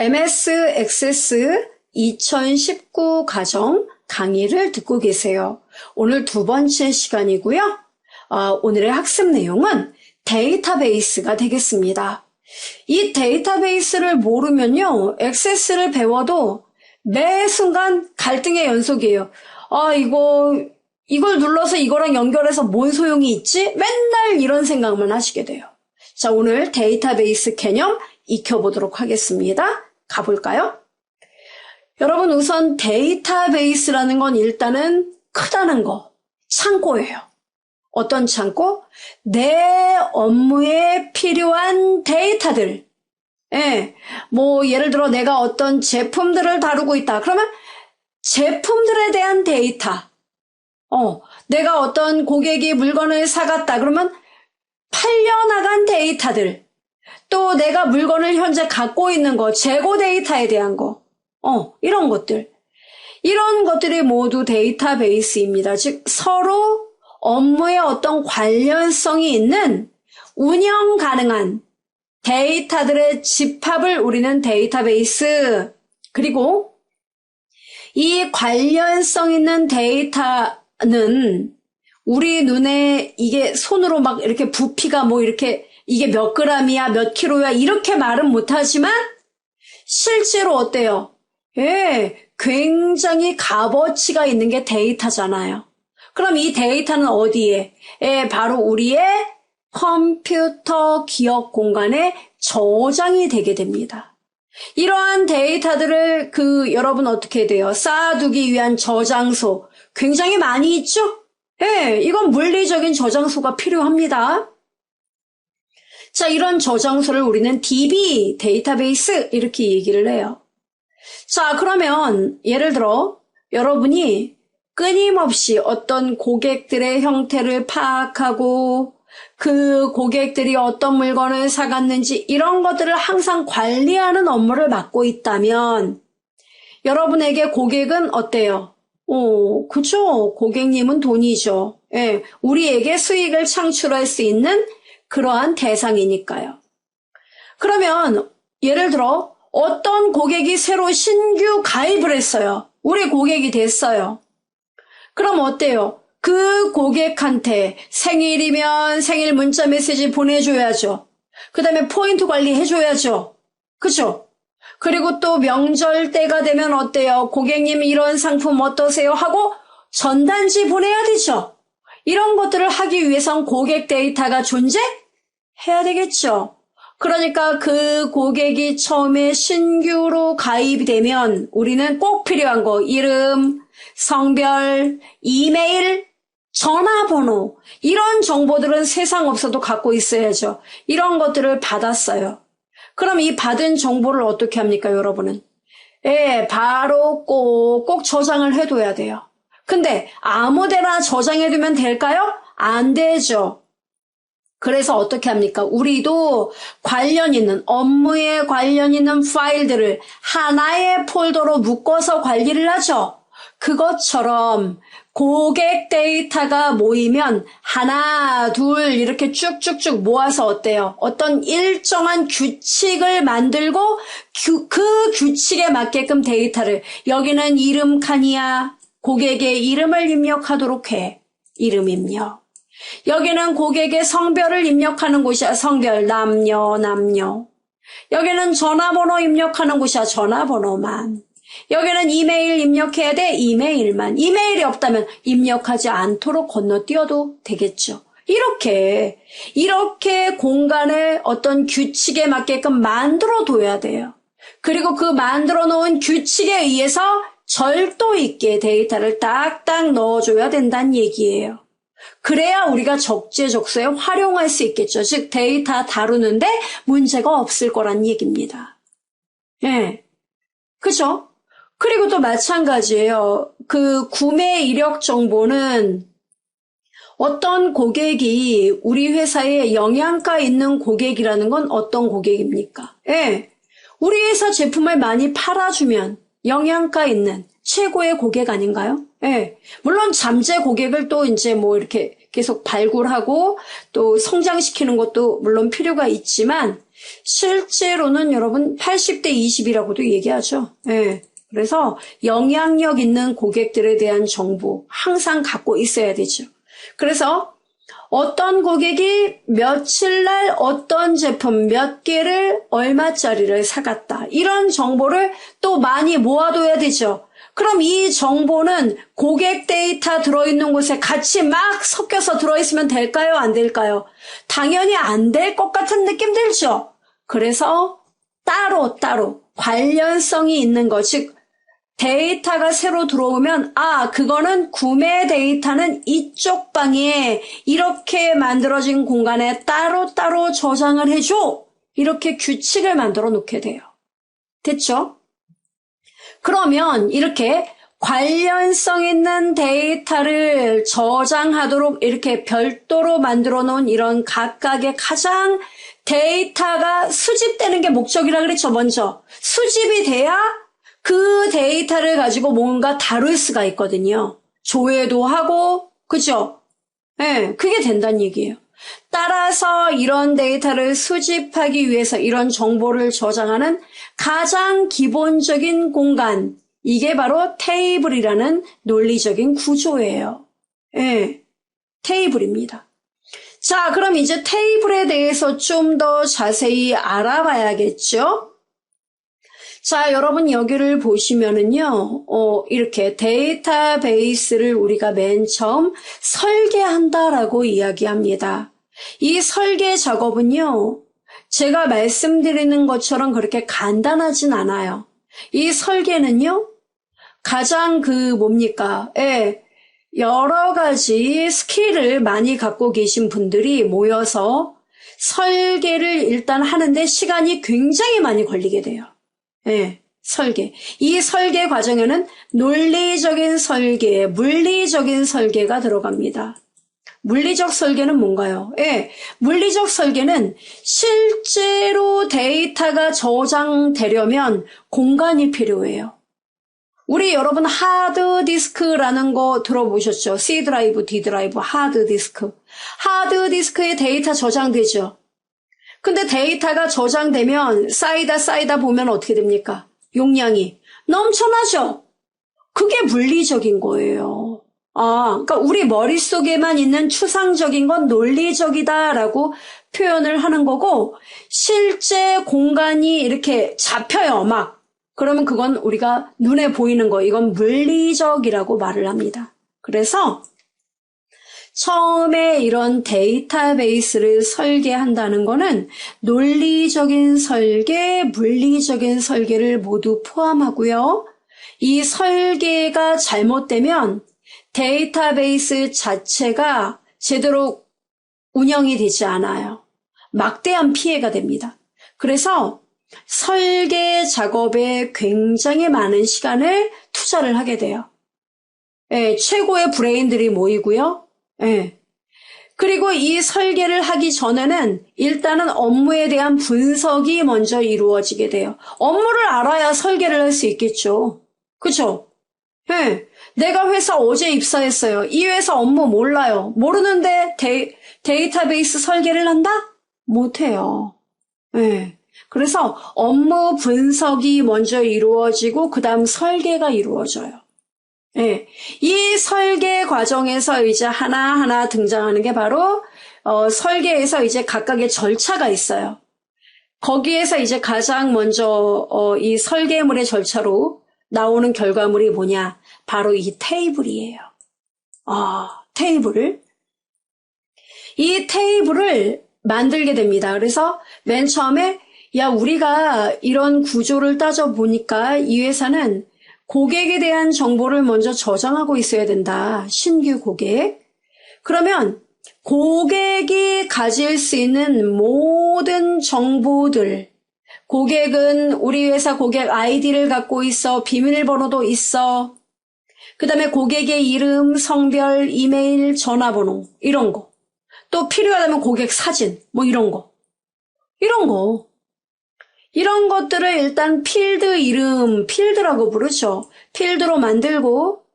MS 액세스 2019 과정 강의를 듣고 계세요. 오늘 두 번째 시간이고요. 어, 오늘의 학습 내용은 데이터베이스가 되겠습니다. 이 데이터베이스를 모르면요, 액세스를 배워도 매 순간 갈등의 연속이에요. 아, 이거, 이걸 눌러서 이거랑 연결해서 뭔 소용이 있지? 맨날 이런 생각만 하시게 돼요. 자, 오늘 데이터베이스 개념 익혀보도록 하겠습니다. 가볼까요? 여러분, 우선 데이터베이스라는 건 일단은 크다는 거, 창고예요. 어떤 창고? 내 업무에 필요한 데이터들. 예, 뭐, 예를 들어 내가 어떤 제품들을 다루고 있다. 그러면 제품들에 대한 데이터. 어, 내가 어떤 고객이 물건을 사갔다. 그러면 팔려나간 데이터들. 또 내가 물건을 현재 갖고 있는 거, 재고 데이터에 대한 거. 어, 이런 것들. 이런 것들이 모두 데이터베이스입니다. 즉, 서로 업무에 어떤 관련성이 있는 운영 가능한 데이터들의 집합을 우리는 데이터베이스, 그리고 이 관련성 있는 데이터는 우리 눈에 이게 손으로 막 이렇게 부피가 뭐 이렇게 이게 몇 그램이야, 몇 킬로야, 이렇게 말은 못하지만 실제로 어때요? 예, 굉장히 값어치가 있는 게 데이터잖아요. 그럼 이 데이터는 어디에? 예, 바로 우리의 컴퓨터 기억 공간에 저장이 되게 됩니다. 이러한 데이터들을 그 여러분 어떻게 돼요? 쌓아두기 위한 저장소 굉장히 많이 있죠? 예, 이건 물리적인 저장소가 필요합니다. 자, 이런 저장소를 우리는 DB, 데이터베이스 이렇게 얘기를 해요. 자, 그러면 예를 들어 여러분이 끊임없이 어떤 고객들의 형태를 파악하고 그 고객들이 어떤 물건을 사갔는지 이런 것들을 항상 관리하는 업무를 맡고 있다면 여러분에게 고객은 어때요? 오, 그죠. 고객님은 돈이죠. 예, 우리에게 수익을 창출할 수 있는 그러한 대상이니까요. 그러면 예를 들어 어떤 고객이 새로 신규 가입을 했어요. 우리 고객이 됐어요. 그럼 어때요? 그 고객한테 생일이면 생일 문자 메시지 보내줘야죠. 그 다음에 포인트 관리 해줘야죠. 그죠? 그리고 또 명절 때가 되면 어때요? 고객님 이런 상품 어떠세요? 하고 전단지 보내야 되죠. 이런 것들을 하기 위해선 고객 데이터가 존재 해야 되겠죠. 그러니까 그 고객이 처음에 신규로 가입이 되면 우리는 꼭 필요한 거 이름, 성별, 이메일, 전화번호 이런 정보들은 세상 없어도 갖고 있어야죠. 이런 것들을 받았어요. 그럼 이 받은 정보를 어떻게 합니까, 여러분은? 예, 바로 꼭, 꼭 저장을 해둬야 돼요. 근데 아무데나 저장해두면 될까요? 안 되죠. 그래서 어떻게 합니까? 우리도 관련 있는, 업무에 관련 있는 파일들을 하나의 폴더로 묶어서 관리를 하죠. 그것처럼 고객 데이터가 모이면 하나, 둘 이렇게 쭉쭉쭉 모아서 어때요? 어떤 일정한 규칙을 만들고 규, 그 규칙에 맞게끔 데이터를 여기는 이름 칸이야. 고객의 이름을 입력하도록 해. 이름 입력. 여기는 고객의 성별을 입력하는 곳이야. 성별 남녀 남녀. 여기는 전화번호 입력하는 곳이야. 전화번호만. 여기는 이메일 입력해야 돼. 이메일만. 이메일이 없다면 입력하지 않도록 건너뛰어도 되겠죠. 이렇게, 이렇게 공간을 어떤 규칙에 맞게끔 만들어 둬야 돼요. 그리고 그 만들어 놓은 규칙에 의해서 절도 있게 데이터를 딱딱 넣어줘야 된다는 얘기예요. 그래야 우리가 적재적소에 활용할 수 있겠죠. 즉, 데이터 다루는데 문제가 없을 거란 얘기입니다. 예. 그죠? 그리고 또 마찬가지예요. 그 구매 이력 정보는 어떤 고객이 우리 회사에 영양가 있는 고객이라는 건 어떤 고객입니까? 예. 우리 회사 제품을 많이 팔아주면 영양가 있는 최고의 고객 아닌가요? 예. 물론 잠재 고객을 또 이제 뭐 이렇게 계속 발굴하고 또 성장시키는 것도 물론 필요가 있지만 실제로는 여러분 80대 20이라고도 얘기하죠. 예. 그래서 영향력 있는 고객들에 대한 정보 항상 갖고 있어야 되죠. 그래서 어떤 고객이 며칠 날 어떤 제품 몇 개를 얼마짜리를 사갔다. 이런 정보를 또 많이 모아둬야 되죠. 그럼 이 정보는 고객 데이터 들어있는 곳에 같이 막 섞여서 들어있으면 될까요? 안 될까요? 당연히 안 될 것 같은 느낌 들죠? 그래서 따로 따로 관련성이 있는 것, 즉 데이터가 새로 들어오면 아 그거는 구매 데이터는 이쪽 방에 이렇게 만들어진 공간에 따로따로 저장을 해줘 이렇게 규칙을 만들어 놓게 돼요. 됐죠? 그러면 이렇게 관련성 있는 데이터를 저장하도록 이렇게 별도로 만들어 놓은 이런 각각의 가장 데이터가 수집되는 게 목적이라 그랬죠, 먼저. 수집이 돼야 그 데이터를 가지고 뭔가 다룰 수가 있거든요. 조회도 하고, 그죠? 예, 네, 그게 된다는 얘기예요. 따라서 이런 데이터를 수집하기 위해서 이런 정보를 저장하는 가장 기본적인 공간, 이게 바로 테이블이라는 논리적인 구조예요. 예, 테이블입니다. 자, 그럼 이제 테이블에 대해서 좀 더 자세히 알아봐야겠죠? 자, 여러분 여기를 보시면은요, 어, 이렇게 데이터베이스를 우리가 맨 처음 설계한다라고 이야기합니다. 이 설계 작업은요, 제가 말씀드리는 것처럼 그렇게 간단하진 않아요. 이 설계는요, 가장 그 뭡니까? 예, 여러 가지 스킬을 많이 갖고 계신 분들이 모여서 설계를 일단 하는데 시간이 굉장히 많이 걸리게 돼요. 예, 설계. 이 설계 과정에는 논리적인 설계, 물리적인 설계가 들어갑니다. 물리적 설계는 뭔가요? 예, 물리적 설계는 실제로 데이터가 저장되려면 공간이 필요해요. 우리 여러분 하드 디스크라는 거 들어보셨죠? C 드라이브, D 드라이브, 하드 디스크. 하드 디스크에 데이터 저장되죠. 근데 데이터가 저장되면 쌓이다 쌓이다 보면 어떻게 됩니까? 용량이 넘쳐나죠? 그게 물리적인 거예요. 아, 그러니까 우리 머릿속에만 있는 추상적인 건 논리적이다라고 표현을 하는 거고 실제 공간이 이렇게 잡혀요, 막. 그러면 그건 우리가 눈에 보이는 거, 이건 물리적이라고 말을 합니다. 그래서 처음에 이런 데이터베이스를 설계한다는 것은 논리적인 설계, 물리적인 설계를 모두 포함하고요. 이 설계가 잘못되면 데이터베이스 자체가 제대로 운영이 되지 않아요. 막대한 피해가 됩니다. 그래서 설계 작업에 굉장히 많은 시간을 투자를 하게 돼요. 네, 최고의 브레인들이 모이고요. 예. 그리고 이 설계를 하기 전에는 일단은 업무에 대한 분석이 먼저 이루어지게 돼요. 업무를 알아야 설계를 할 수 있겠죠. 그쵸? 예. 내가 회사 어제 입사했어요. 이 회사 업무 몰라요. 모르는데 데, 데이터베이스 설계를 한다? 못해요. 예. 그래서 업무 분석이 먼저 이루어지고 그 다음 설계가 이루어져요. 예. 이 설계 과정에서 이제 하나하나 등장하는 게 바로 어, 설계에서 이제 각각의 절차가 있어요. 거기에서 이제 가장 먼저 어, 이 설계물의 절차로 나오는 결과물이 뭐냐? 바로 이 테이블이에요. 아, 테이블을 이 테이블을 만들게 됩니다. 그래서 맨 처음에 야 우리가 이런 구조를 따져 보니까 이 회사는 고객에 대한 정보를 먼저 저장하고 있어야 된다. 신규 고객. 그러면 고객이 가질 수 있는 모든 정보들, 고객은 우리 회사 고객 아이디를 갖고 있어, 비밀번호도 있어, 그 다음에 고객의 이름, 성별, 이메일, 전화번호, 이런 거. 또 필요하다면 고객 사진, 뭐 이런 거. 이런 거. 이런 것들을 일단 필드 이름, 필드라고 부르죠. 필드로 만들고,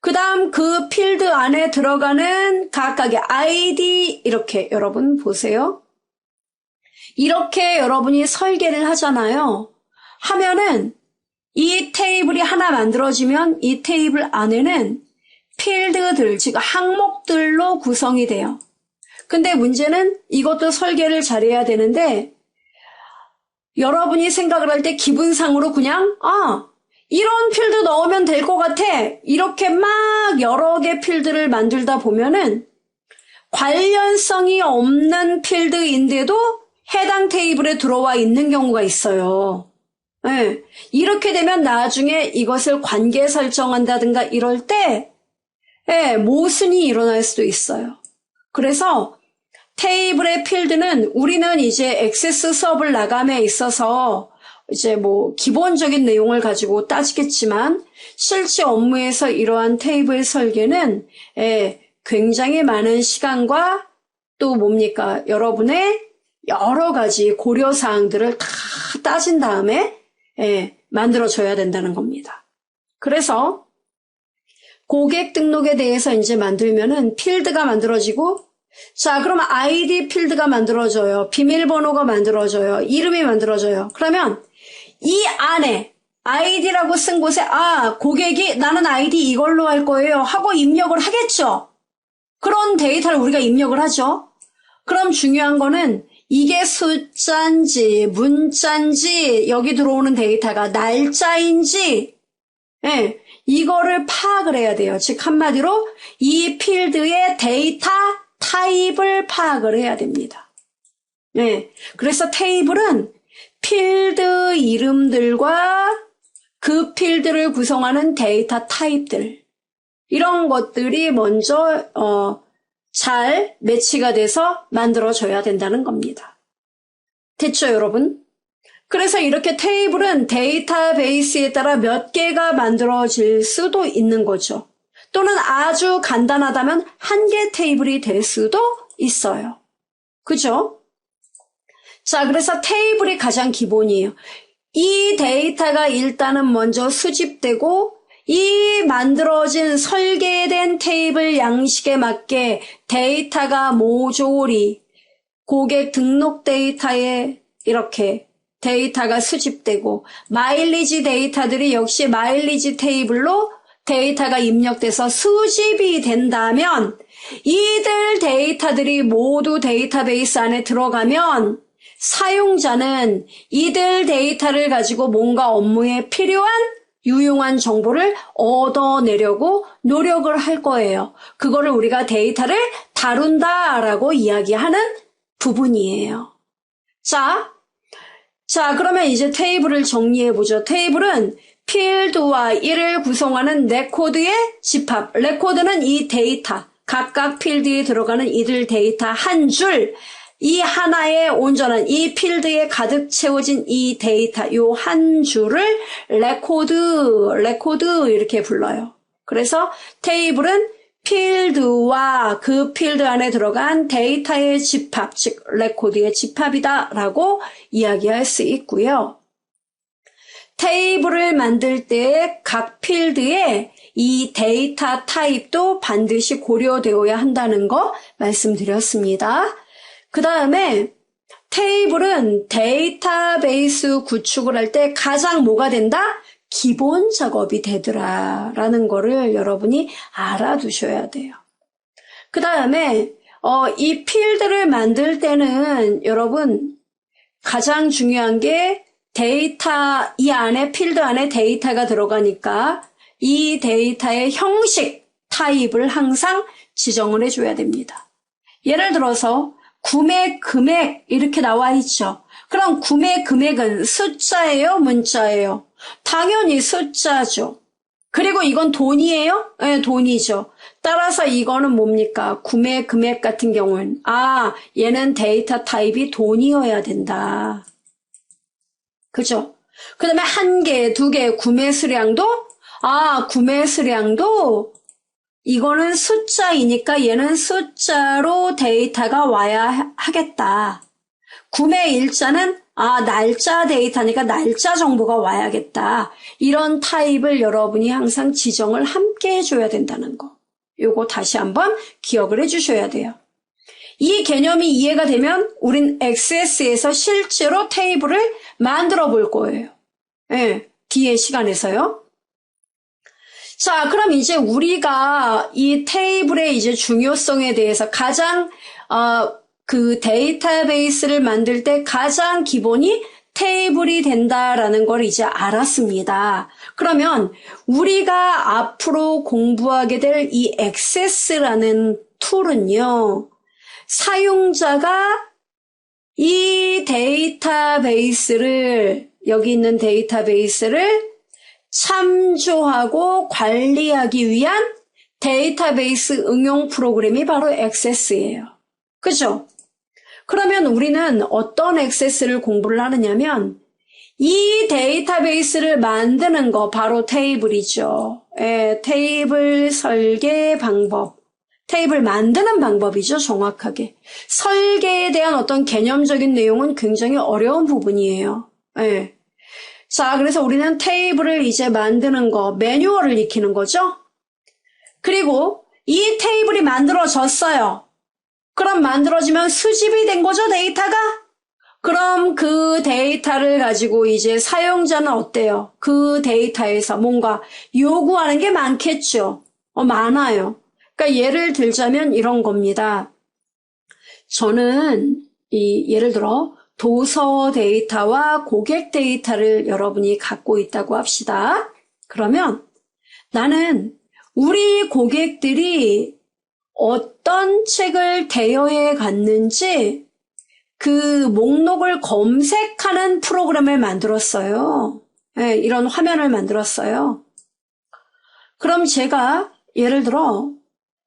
그 다음 그 필드 안에 들어가는 각각의 아이디 이렇게 여러분 보세요. 이렇게 여러분이 설계를 하잖아요. 하면은 이 테이블이 하나 만들어지면 이 테이블 안에는 필드들, 즉 항목들로 구성이 돼요. 근데 문제는 이것도 설계를 잘해야 되는데 여러분이 생각을 할 때 기분상으로 그냥 아 이런 필드 넣으면 될 것 같아 이렇게 막 여러 개 필드를 만들다 보면은 관련성이 없는 필드인데도 해당 테이블에 들어와 있는 경우가 있어요. 네. 이렇게 되면 나중에 이것을 관계 설정한다든가 이럴 때 네, 모순이 일어날 수도 있어요. 그래서 테이블의 필드는 우리는 이제 액세스 수업을 나감에 있어서 이제 뭐 기본적인 내용을 가지고 따지겠지만 실제 업무에서 이러한 테이블 설계는 예, 굉장히 많은 시간과 또 뭡니까 여러분의 여러 가지 고려 사항들을 다 따진 다음에 예, 만들어줘야 된다는 겁니다. 그래서 고객 등록에 대해서 이제 만들면은 필드가 만들어지고 자, 그러면 아이디 필드가 만들어져요. 비밀번호가 만들어져요. 이름이 만들어져요. 그러면 이 안에 아이디라고 쓴 곳에 아, 고객이 나는 아이디 이걸로 할 거예요 하고 입력을 하겠죠. 그런 데이터를 우리가 입력을 하죠. 그럼 중요한 거는 이게 숫자인지 문자인지 여기 들어오는 데이터가 날짜인지 예, 이거를 파악을 해야 돼요. 즉 한마디로 이 필드의 데이터 타입을 파악을 해야 됩니다. 네. 그래서 테이블은 필드 이름들과 그 필드를 구성하는 데이터 타입들 이런 것들이 먼저 어, 잘 매치가 돼서 만들어져야 된다는 겁니다. 됐죠, 여러분? 그래서 이렇게 테이블은 데이터베이스에 따라 몇 개가 만들어질 수도 있는 거죠. 또는 아주 간단하다면 한 개 테이블이 될 수도 있어요. 그죠? 자, 그래서 테이블이 가장 기본이에요. 이 데이터가 일단은 먼저 수집되고 이 만들어진 설계된 테이블 양식에 맞게 데이터가 모조리 고객 등록 데이터에 이렇게 데이터가 수집되고 마일리지 데이터들이 역시 마일리지 테이블로 데이터가 입력돼서 수집이 된다면 이들 데이터들이 모두 데이터베이스 안에 들어가면 사용자는 이들 데이터를 가지고 뭔가 업무에 필요한 유용한 정보를 얻어내려고 노력을 할 거예요. 그거를 우리가 데이터를 다룬다라고 이야기하는 부분이에요. 자, 자, 그러면 이제 테이블을 정리해 보죠. 테이블은 필드와 이를 구성하는 레코드의 집합. 레코드는 이 데이터, 각각 필드에 들어가는 이들 데이터 한 줄, 이 하나의 온전한 이 필드에 가득 채워진 이 데이터, 요 한 줄을 레코드, 레코드 이렇게 불러요. 그래서 테이블은 필드와 그 필드 안에 들어간 데이터의 집합, 즉 레코드의 집합이다라고 이야기할 수 있고요. 테이블을 만들 때 각 필드에 이 데이터 타입도 반드시 고려되어야 한다는 거 말씀드렸습니다. 그 다음에 테이블은 데이터베이스 구축을 할 때 가장 뭐가 된다? 기본 작업이 되더라 라는 거를 여러분이 알아두셔야 돼요. 그 다음에 어, 이 필드를 만들 때는 여러분 가장 중요한 게 데이터 이 안에 필드 안에 데이터가 들어가니까 이 데이터의 형식 타입을 항상 지정을 해줘야 됩니다. 예를 들어서 구매 금액 이렇게 나와 있죠. 그럼 구매 금액은 숫자예요, 문자예요? 당연히 숫자죠. 그리고 이건 돈이에요? 네, 돈이죠. 따라서 이거는 뭡니까? 구매 금액 같은 경우는 아, 얘는 데이터 타입이 돈이어야 된다. 그죠? 그 다음에 한 개, 두 개 구매 수량도 아, 구매 수량도 이거는 숫자이니까 얘는 숫자로 데이터가 와야 하겠다. 구매 일자는 아, 날짜 데이터니까 날짜 정보가 와야겠다. 이런 타입을 여러분이 항상 지정을 함께 해줘야 된다는 거. 요거 다시 한번 기억을 해주셔야 돼요. 이 개념이 이해가 되면 우린 XS에서 실제로 테이블을 만들어 볼 거예요. 예, 뒤에 시간에서요. 자, 그럼 이제 우리가 이 테이블의 이제 중요성에 대해서 가장 어, 그 데이터베이스를 만들 때 가장 기본이 테이블이 된다라는 걸 이제 알았습니다. 그러면 우리가 앞으로 공부하게 될 이 액세스라는 툴은요, 사용자가 이 데이터베이스를, 여기 있는 데이터베이스를 참조하고 관리하기 위한 데이터베이스 응용 프로그램이 바로 액세스예요. 그죠? 그러면 우리는 어떤 액세스를 공부를 하느냐면 이 데이터베이스를 만드는 거 바로 테이블이죠. 예, 테이블 설계 방법. 테이블 만드는 방법이죠, 정확하게. 설계에 대한 어떤 개념적인 내용은 굉장히 어려운 부분이에요. 예. 자, 그래서 우리는 테이블을 이제 만드는 거, 매뉴얼을 익히는 거죠. 그리고 이 테이블이 만들어졌어요. 그럼 만들어지면 수집이 된 거죠, 데이터가? 그럼 그 데이터를 가지고 이제 사용자는 어때요? 그 데이터에서 뭔가 요구하는 게 많겠죠. 어, 많아요. 그러니까 예를 들자면 이런 겁니다. 저는 이 예를 들어 도서 데이터와 고객 데이터를 여러분이 갖고 있다고 합시다. 그러면 나는 우리 고객들이 어떤 책을 대여해 갔는지 그 목록을 검색하는 프로그램을 만들었어요. 네, 이런 화면을 만들었어요. 그럼 제가 예를 들어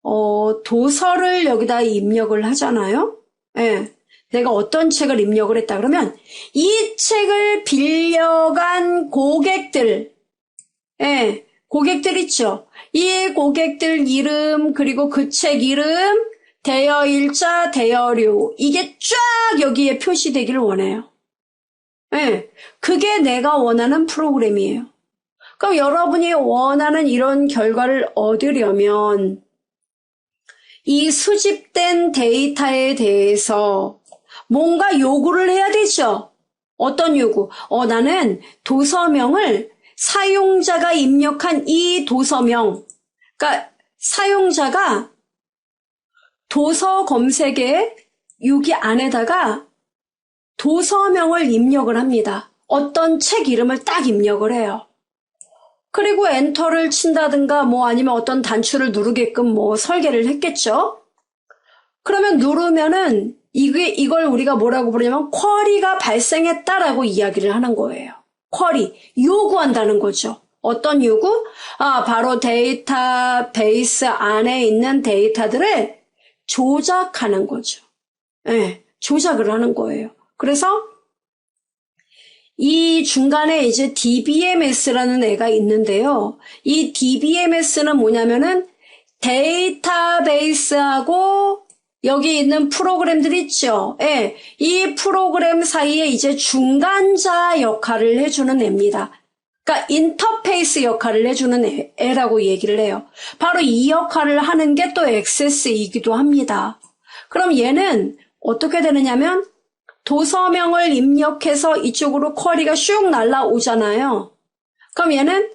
어, 도서를 여기다 입력을 하잖아요. 네, 내가 어떤 책을 입력을 했다 그러면 이 책을 빌려간 고객들, 네, 고객들 있죠. 이 고객들 이름 그리고 그 책 이름 대여 일자 대여료 이게 쫙 여기에 표시되기를 원해요. 네, 그게 내가 원하는 프로그램이에요. 그럼 여러분이 원하는 이런 결과를 얻으려면 이 수집된 데이터에 대해서 뭔가 요구를 해야 되죠. 어떤 요구? 어, 나는 도서명을 사용자가 입력한 이 도서명, 그러니까 사용자가 도서 검색에 여기 안에다가 도서명을 입력을 합니다. 어떤 책 이름을 딱 입력을 해요. 그리고 엔터를 친다든가 뭐 아니면 어떤 단추를 누르게끔 뭐 설계를 했겠죠. 그러면 누르면은 이게 이걸 우리가 뭐라고 부르냐면 쿼리가 발생했다라고 이야기를 하는 거예요. 쿼리, 요구한다는 거죠. 어떤 요구? 아, 바로 데이터베이스 안에 있는 데이터들을 조작하는 거죠. 예, 네, 조작을 하는 거예요. 그래서 이 중간에 이제 DBMS라는 애가 있는데요. 이 DBMS는 뭐냐면은 데이터베이스하고 여기 있는 프로그램들 있죠. 예, 이 프로그램 사이에 이제 중간자 역할을 해주는 애입니다. 그러니까 인터페이스 역할을 해주는 애, 애라고 얘기를 해요. 바로 이 역할을 하는 게 또 액세스이기도 합니다. 그럼 얘는 어떻게 되느냐면 도서명을 입력해서 이쪽으로 쿼리가 슉 날라오잖아요. 그럼 얘는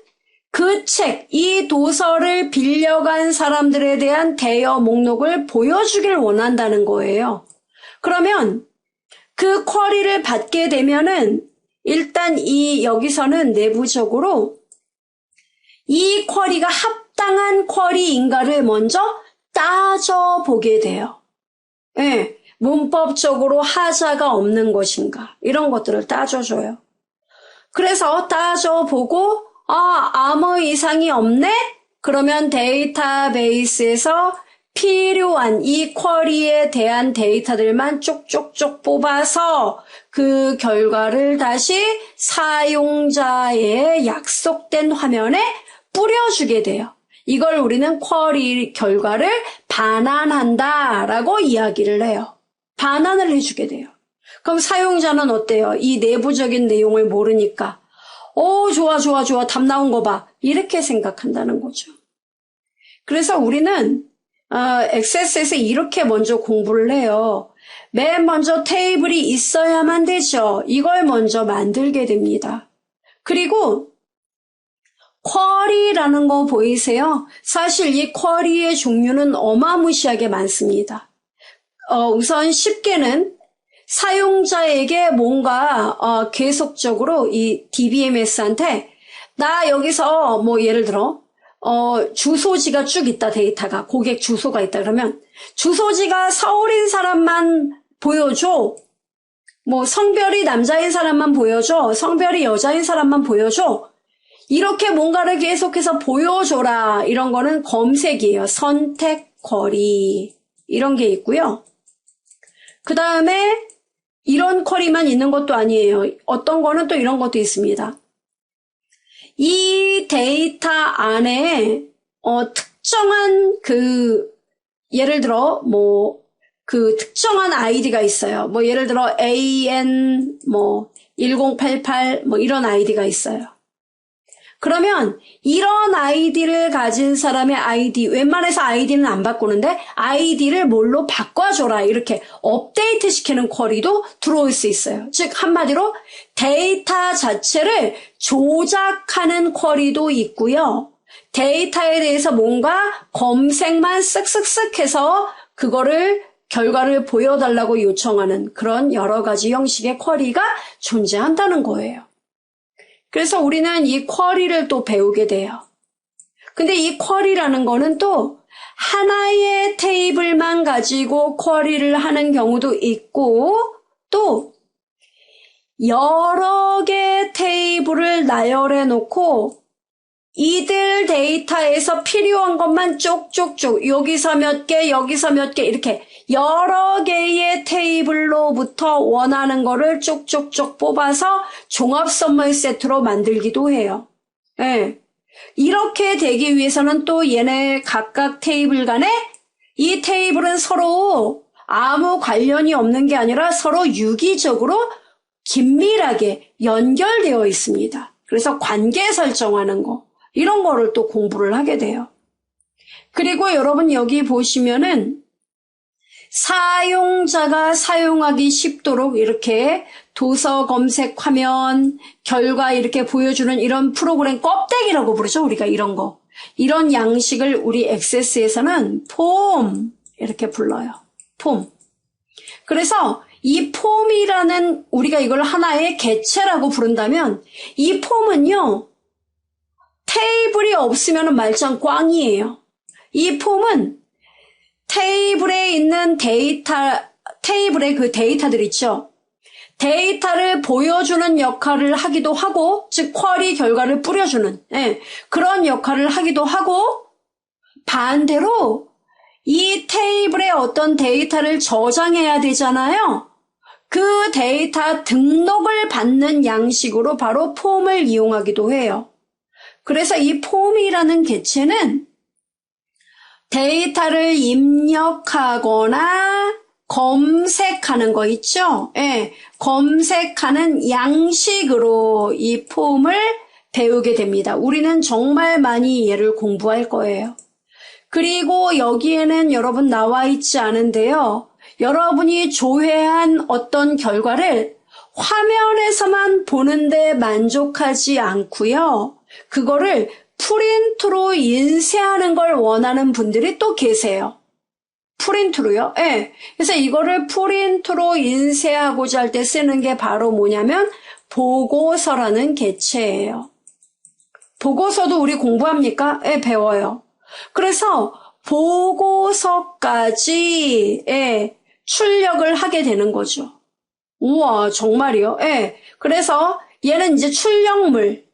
그 책, 이 도서를 빌려간 사람들에 대한 대여 목록을 보여주길 원한다는 거예요. 그러면 그 쿼리를 받게 되면은 일단 이 여기서는 내부적으로 이 쿼리가 합당한 쿼리인가를 먼저 따져보게 돼요. 예, 문법적으로 하자가 없는 것인가 이런 것들을 따져줘요. 그래서 따져보고 아, 아무 이상이 없네? 그러면 데이터베이스에서 필요한 이 쿼리에 대한 데이터들만 쪽쪽쪽 뽑아서 그 결과를 다시 사용자의 약속된 화면에 뿌려주게 돼요. 이걸 우리는 쿼리 결과를 반환한다 라고 이야기를 해요. 반환을 해주게 돼요. 그럼 사용자는 어때요? 이 내부적인 내용을 모르니까. 오, 좋아, 좋아, 좋아. 답 나온 거 봐. 이렇게 생각한다는 거죠. 그래서 우리는 어, 엑세스에서 이렇게 먼저 공부를 해요. 맨 먼저 테이블이 있어야만 되죠. 이걸 먼저 만들게 됩니다. 그리고 쿼리라는 거 보이세요? 사실 이 쿼리의 종류는 어마무시하게 많습니다. 어, 우선 쉽게는 사용자에게 뭔가 어, 계속적으로 이 DBMS한테 나 여기서 뭐 예를 들어 어, 주소지가 쭉 있다 데이터가 고객 주소가 있다 그러면 주소지가 서울인 사람만 보여줘. 뭐 성별이 남자인 사람만 보여줘. 성별이 여자인 사람만 보여줘. 이렇게 뭔가를 계속해서 보여줘라. 이런 거는 검색이에요. 선택, 쿼리. 이런 게 있고요. 그 다음에 이런 쿼리만 있는 것도 아니에요. 어떤 거는 또 이런 것도 있습니다. 이 데이터 안에 어, 특정한 그 예를 들어 뭐 그 특정한 아이디가 있어요. 뭐 예를 들어 AN 뭐 1088 뭐 이런 아이디가 있어요. 그러면 이런 아이디를 가진 사람의 아이디, 웬만해서 아이디는 안 바꾸는데 아이디를 뭘로 바꿔줘라 이렇게 업데이트 시키는 쿼리도 들어올 수 있어요. 즉 한마디로 데이터 자체를 조작하는 쿼리도 있고요. 데이터에 대해서 뭔가 검색만 쓱쓱쓱 해서 그거를 결과를 보여달라고 요청하는 그런 여러 가지 형식의 쿼리가 존재한다는 거예요. 그래서 우리는 이 쿼리를 또 배우게 돼요. 근데 이 쿼리라는 거는 또 하나의 테이블만 가지고 쿼리를 하는 경우도 있고 또 여러 개 테이블을 나열해 놓고 이들 데이터에서 필요한 것만 쪽쪽쪽 여기서 몇 개, 여기서 몇 개 이렇게 여러 개의 테이블로부터 원하는 거를 쪽쪽쪽 뽑아서 종합 선물 세트로 만들기도 해요. 예. 이렇게 되기 위해서는 또 얘네 각각 테이블 간에 이 테이블은 서로 아무 관련이 없는 게 아니라 서로 유기적으로 긴밀하게 연결되어 있습니다. 그래서 관계 설정하는 거. 이런 거를 또 공부를 하게 돼요. 그리고 여러분 여기 보시면은 사용자가 사용하기 쉽도록 이렇게 도서 검색 화면, 결과 이렇게 보여주는 이런 프로그램 껍데기라고 부르죠. 우리가 이런 거. 이런 양식을 우리 액세스에서는 폼 이렇게 불러요. 폼. 그래서 이 폼이라는 우리가 이걸 하나의 개체라고 부른다면 이 폼은요. 테이블이 없으면 말짱 꽝이에요. 이 폼은 테이블에 있는 데이터, 테이블에 그 데이터들 있죠. 데이터를 보여주는 역할을 하기도 하고, 즉, 쿼리 결과를 뿌려주는, 예, 그런 역할을 하기도 하고, 반대로 이 테이블에 어떤 데이터를 저장해야 되잖아요. 그 데이터 등록을 받는 양식으로 바로 폼을 이용하기도 해요. 그래서 이 폼이라는 개체는 데이터를 입력하거나 검색하는 거 있죠? 예, 검색하는 양식으로 이 폼을 배우게 됩니다. 우리는 정말 많이 얘를 공부할 거예요. 그리고 여기에는 여러분 나와 있지 않은데요. 여러분이 조회한 어떤 결과를 화면에서만 보는데 만족하지 않고요. 그거를 프린트로 인쇄하는 걸 원하는 분들이 또 계세요. 프린트로요? 예. 네. 그래서 이거를 프린트로 인쇄하고자 할 때 쓰는 게 바로 뭐냐면 보고서라는 개체예요. 보고서도 우리 공부합니까? 예, 네, 배워요. 그래서 보고서까지 예, 출력을 하게 되는 거죠. 우와, 정말이요? 예. 네. 그래서 얘는 이제 출력물,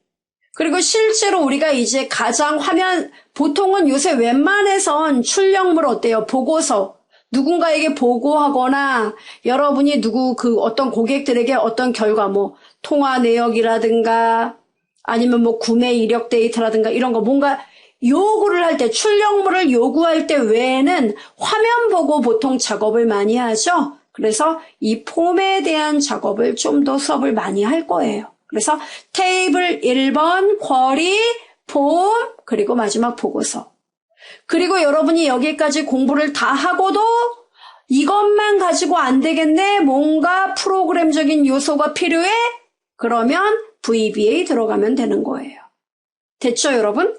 그리고 실제로 우리가 이제 가장 화면, 보통은 요새 웬만해선 출력물 어때요? 보고서. 누군가에게 보고하거나 여러분이 누구 그 어떤 고객들에게 어떤 결과 뭐 통화 내역이라든가 아니면 뭐 구매 이력 데이터라든가 이런 거 뭔가 요구를 할 때 출력물을 요구할 때 외에는 화면 보고 보통 작업을 많이 하죠. 그래서 이 폼에 대한 작업을 좀 더 수업을 많이 할 거예요. 그래서 테이블 1번, 쿼리, 폼, 그리고 마지막 보고서. 그리고 여러분이 여기까지 공부를 다 하고도 이것만 가지고 안 되겠네. 뭔가 프로그램적인 요소가 필요해? 그러면 VBA 들어가면 되는 거예요. 됐죠, 여러분?